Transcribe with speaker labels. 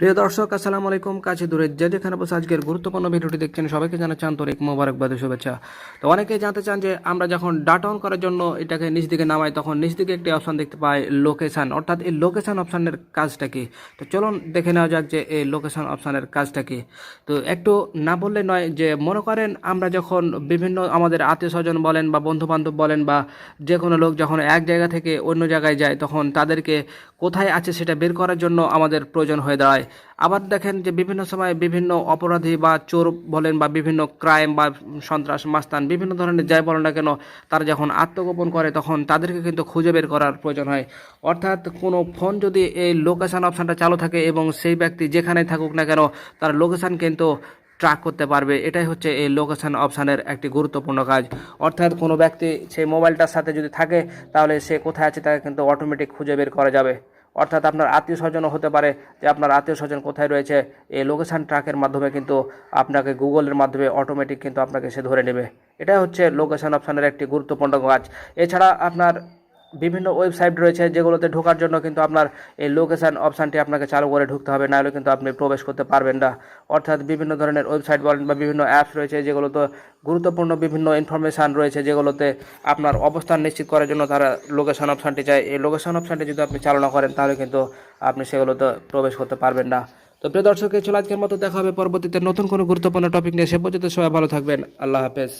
Speaker 1: প্রিয় দর্শক, আসসালামু আলাইকুম। কাছে দূরে যে যেখানে বসে আজকের গুরুত্বপূর্ণ ভিডিওটি দেখছেন সবাইকে জানাচ্ছি আন্তরিক মোবারকবাদ শুভেচ্ছা। তো অনেকেই জানতে চান যে, আমরা যখন ডাটা অন করার জন্য এটাকে নিচ দিকে নামাই, তখন নিচ দিকে একটি অপশান দেখতে পাই, লোকেশান। অর্থাৎ এই লোকেশান অপশানের কাজটা কি? তো চলুন দেখে নেওয়া যাক যে, এই লোকেশান অপশানের কাজটা কি। তো একটু না বললে নয় যে, মনে করেন আমরা যখন বিভিন্ন আমাদের আত্মীয় স্বজন বলেন বা বন্ধু বান্ধব বলেন বা যে কোনো লোক যখন এক জায়গা থেকে অন্য জায়গায় যায়, তখন তাদেরকে কোথায় আছে সেটা বের করার জন্য আমাদের প্রয়োজন হয়ে দাঁড়ায়। আবার দেখেন যে বিভিন্ন সময় বিভিন্ন অপরাধী বা চোর বলেন বা বিভিন্ন ক্রাইম বা সন্ত্রাস, মাস্তান বিভিন্ন ধরনের যাই বলেন না কেন, তারা যখন আত্মগোপন করে তখন তাদেরকে কিন্তু খুঁজে বের করার প্রয়োজন হয়। অর্থাৎ কোনো ফোন যদি এই লোকেশান অপশানটা চালু থাকে এবং সেই ব্যক্তি যেখানে থাকুক না কেন, তার লোকেশান কিন্তু ট্র্যাক করতে পারবে। এটাই হচ্ছে এই লোকেশান অপশানের একটি গুরুত্বপূর্ণ কাজ। অর্থাৎ কোনো ব্যক্তি সেই মোবাইলটার সাথে যদি থাকে, তাহলে সে কোথায় আছে তাকে কিন্তু অটোমেটিক খুঁজে বের করা যাবে। অর্থাৎ আপনার আত্মীয় স্বজনও হতে পারে যে আপনার আত্মীয় স্বজন কোথায় রয়েছে, এই লোকেশান ট্র্যাকের মাধ্যমে কিন্তু আপনাকে গুগলের মাধ্যমে অটোমেটিক কিন্তু আপনাকে সে ধরে নেবে। এটা হচ্ছে লোকেশান অপশানের একটি গুরুত্বপূর্ণ কাজ। এছাড়া আপনার বিভিন্ন ওয়েবসাইট রয়েছে যেগুলোতে ঢোকার জন্য কিন্তু আপনার এই লোকেশান অপশানটি আপনাকে চালু করে ঢুকতে হবে, নাহলে কিন্তু আপনি প্রবেশ করতে পারবেন না। অর্থাৎ বিভিন্ন ধরনের ওয়েবসাইট বলেন বা বিভিন্ন অ্যাপস রয়েছে যেগুলোতে গুরুত্বপূর্ণ বিভিন্ন ইনফরমেশান রয়েছে যেগুলোতে আপনার অবস্থান নিশ্চিত করার জন্য তারা লোকেশান অপশানটি চায়। এই লোকেশান অপশানটি যদি আপনি চালনা করেন, তাহলে কিন্তু আপনি সেগুলোতে প্রবেশ করতে পারবেন না। তো প্রিয় দর্শক ছিল আজকের মতো। দেখা হবে পরবর্তীতে নতুন কোনো গুরুত্বপূর্ণ টপিক নিয়ে। সে পর্যন্ত সবাই ভালো থাকবেন। আল্লাহ হাফেজ।